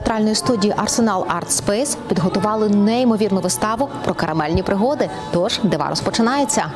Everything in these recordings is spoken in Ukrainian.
театральної студії Арсенал Арт Спейс підготували неймовірну виставу про карамельні пригоди. Тож дива розпочинається.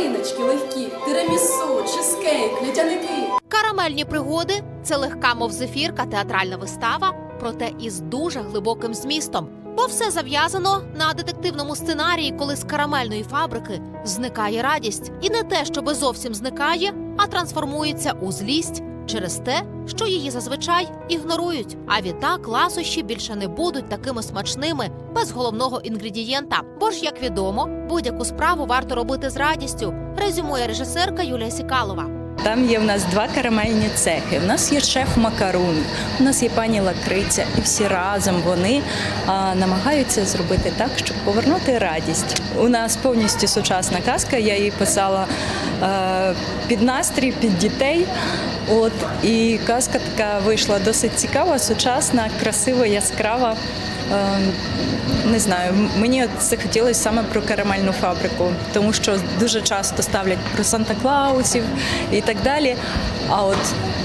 Зефіри, легкі, тирамісу, чизкейк, льодяники. Карамельні пригоди це легка, мов зефірка, театральна вистава, проте із дуже глибоким змістом. Бо все зав'язано на детективному сценарії, коли з карамельної фабрики зникає радість, і не те, щоби зовсім зникає, а трансформується у злість через те, що її зазвичай ігнорують. А відтак ласощі більше не будуть такими смачними без головного інгредієнта. Бо ж, як відомо, будь-яку справу варто робити з радістю. Резюмує режисерка Юлія Сікалова. Там є в нас два карамельні цехи. У нас є шеф Макарун, у нас є пані Лакриця, і всі разом вони а, намагаються зробити так, щоб повернути радість. У нас повністю сучасна казка. Я її писала е, під настрій, під дітей. От і казка така вийшла досить цікава, сучасна, красива, яскрава. Е, не знаю, мені от захотілося саме про карамельну фабрику, тому що дуже часто ставлять про Санта-Клаусів і так далі. А от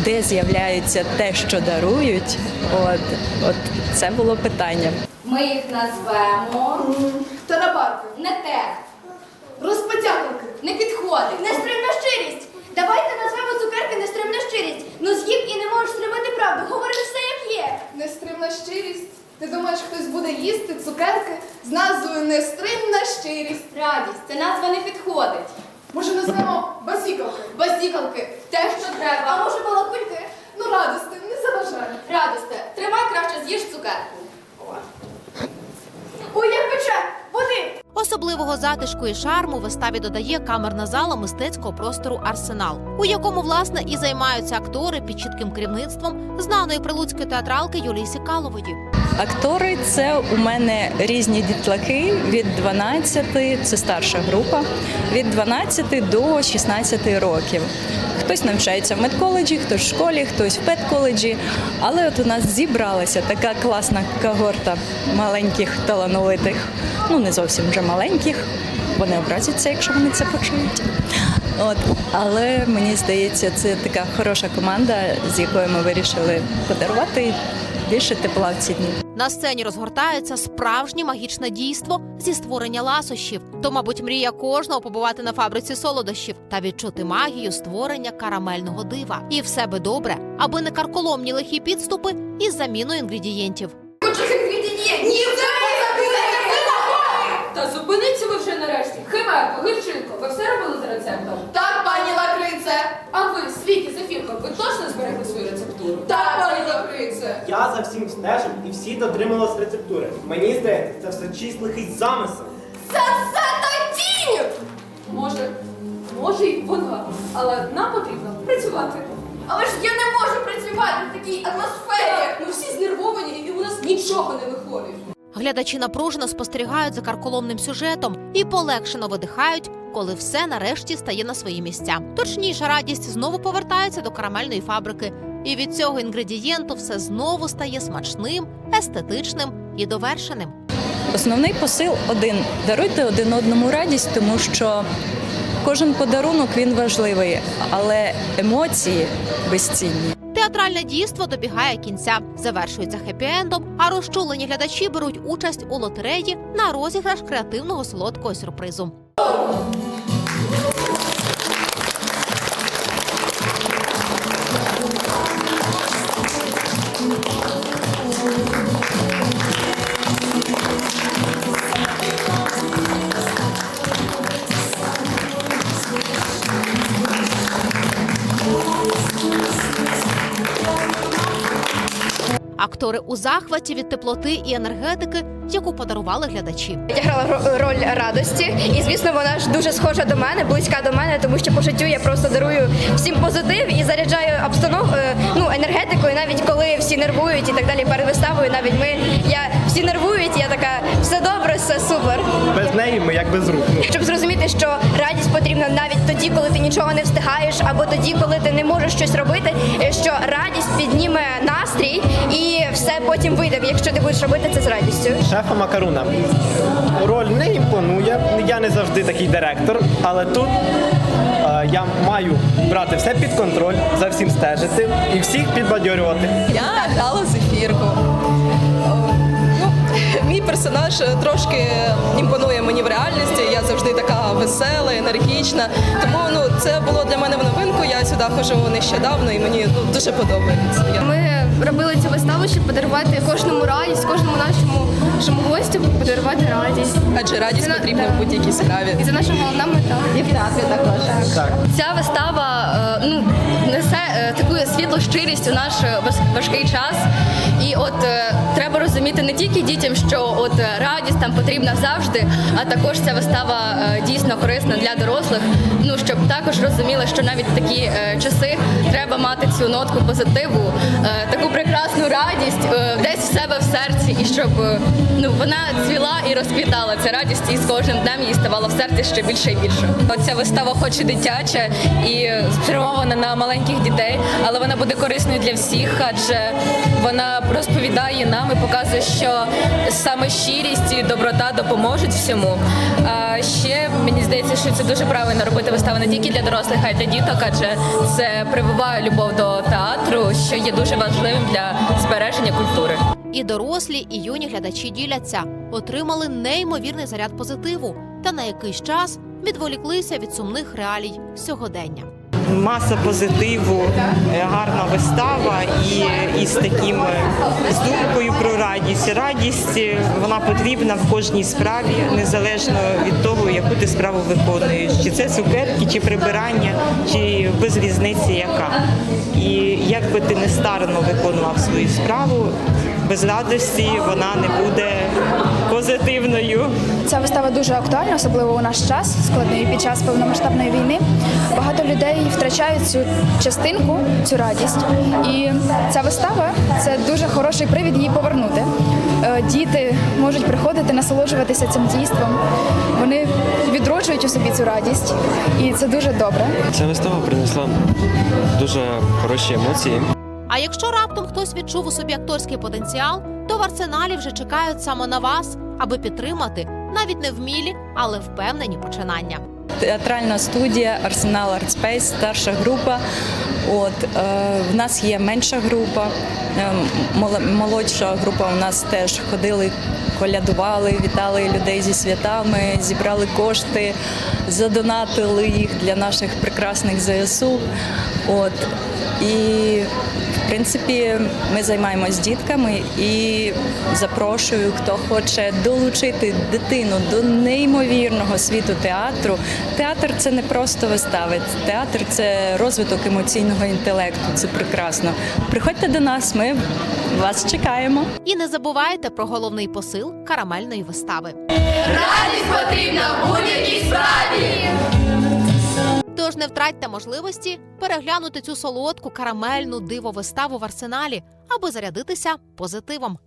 де з'являється те, що дарують, от, от це було питання. Ми їх назвемо Тарабарки, не те, розпотякалки. не підходить. Нестримна щирість. Давайте назвемо цукерки нестримна щирість. Ну з'їв і не можеш стримати правду. Говориш все як є. Нестримна щирість. Ти думаєш, хтось буде їсти цукерки з назвою Нестримна щирість. Радість, це назва не підходить. Може, назвемо басікалки? Базікалки, те, що треба. А може балакульки? Ну, радости, не заважай. Радосте, тримай краще з'їж цукерку. Ой, як пече! Води! Особливого затишку і шарму виставі додає камерна зала мистецького простору Арсенал, у якому власне і займаються актори під чітким керівництвом знаної прилуцької театралки Юлії Сікалової. Актори це у мене різні дітлахи від 12, це старша група, від 12 до 16 років. Хтось навчається в медколеджі, хтось в школі, хтось в педколеджі. Але от у нас зібралася така класна когорта маленьких талановитих, ну не зовсім вже маленьких. Вони образяться, якщо вони це почують. От, але мені здається, це така хороша команда, з якою ми вирішили подарувати більше тепла в ці дні. На сцені розгортається справжнє магічне дійство зі створення ласощів. То, мабуть, мрія кожного побувати на фабриці солодощів та відчути магію створення карамельного дива. І все би добре, аби не карколомні лихі підступи із заміною інгредієнтів. Ні, Та зупиніться ви вже нарешті. Химерко, гірчинко, ви все робили за рецептом? Так, пані Лакрице. А ви, Світі, Зефірко, ви точно зберегли свою рецептуру? Так. Я за всім стежив і всі дотрималися рецептури. Мені здається, це все чисть лихий замисел. Це все той тінь! Може, може й вона, але нам потрібно працювати. Але ж я не можу працювати в такій атмосфері. Ми всі знервовані і у нас нічого не виходить. Глядачі напружено спостерігають за карколомним сюжетом і полегшено видихають, коли все нарешті стає на свої місця. Точніша радість знову повертається до карамельної фабрики, і від цього інгредієнту все знову стає смачним, естетичним і довершеним. Основний посил один: даруйте один одному радість, тому що кожен подарунок він важливий, але емоції безцінні. Театральне дійство добігає кінця, завершується хеппі-ендом, а розчулені глядачі беруть участь у лотереї на розіграш креативного солодкого сюрпризу. Актори у захваті від теплоти і енергетики, яку подарували глядачі. Я грала ро- роль радості, і звісно, вона ж дуже схожа до мене, близька до мене, тому що по життю я просто дарую всім позитив і заряджаю обстанов... е, ну, енергетикою, навіть коли всі нервують і так далі перед виставою. Навіть ми я всі нервують. Я така, все добре, все супер. Без неї ми як без рук. Ну, Щоб зрозуміти, що радість потрібна навіть тоді, коли ти нічого не встигаєш, або тоді, коли ти не можеш щось робити, е, що радість підніме настрій і все потім вийде, якщо ти будеш робити це з радістю. Шефа Макаруна. Роль не імпонує. Я не завжди такий директор, але тут е, я маю брати все під контроль, за всім стежити і всіх підбадьорювати. Я грала зефірку. Ну, мій персонаж трошки імпонує мені в реальності. Я завжди така весела, енергічна. Тому ну це було для мене в новинку. Я сюди хожу нещодавно і мені ну, дуже подобається. Ми робили цю виставу, щоб подарувати кожному радість, кожному нашому нашому гостю подарувати радість. Адже радість Це потрібна в будь-якій справі. І це наша головна мета. І в театрі також. Так. Ця вистава е, ну, несе е, таку світлу щирість у наш е, важкий час. І от треба розуміти не тільки дітям, що от радість там потрібна завжди, а також ця вистава дійсно корисна для дорослих. Ну щоб також розуміли, що навіть в такі часи треба мати цю нотку позитиву, таку прекрасну радість десь в себе в серці, і щоб ну вона цвіла і розквітала ця радість, і з кожним днем їй ставало в серці ще більше і більше. Ця вистава хоч і дитяча і спрямована на маленьких дітей, але вона буде корисною для всіх, адже вона розповідає нам і показує, що саме щирість і доброта допоможуть всьому. А ще мені здається, що це дуже правильно робити вистави не тільки для дорослих, а й для діток, адже це прививає любов до театру, що є дуже важливим для збереження культури. І дорослі, і юні глядачі діляться, отримали неймовірний заряд позитиву та на якийсь час відволіклися від сумних реалій сьогодення. маса позитиву, е, гарна вистава і, і з таким е, з думкою про радість. Радість е, вона потрібна в кожній справі, незалежно від того, яку ти справу виконуєш. Чи це цукерки, чи прибирання, чи без різниці яка. І як би ти не старано виконував свою справу, без радості вона не буде позитивною. Ця вистава дуже актуальна, особливо у наш час, складний під час повномасштабної війни. Багато людей втрачають цю частинку, цю радість. І ця вистава це дуже хороший привід її повернути. Е, Діти можуть приходити, насолоджуватися цим дійством. Вони відроджують у собі цю радість, і це дуже добре. Ця вистава принесла дуже хороші емоції. А якщо раптом хтось відчув у собі акторський потенціал, то в арсеналі вже чекають саме на вас, аби підтримати навіть не вмілі, але впевнені починання. Театральна студія Арсенал Артспейс, старша група. От е, в нас є менша група, е, молодша група. У нас теж ходили, колядували, вітали людей зі святами, зібрали кошти, задонатили їх для наших прекрасних ЗСУ. От і принципі ми займаємось дітками і запрошую, хто хоче долучити дитину до неймовірного світу театру. Театр це не просто вистави. Театр це розвиток емоційного інтелекту. Це прекрасно. Приходьте до нас, ми вас чекаємо. І не забувайте про головний посил карамельної вистави. Радість потрібна в будь-якій справі. Тож не втратьте можливості переглянути цю солодку карамельну диво виставу в арсеналі, аби зарядитися позитивом.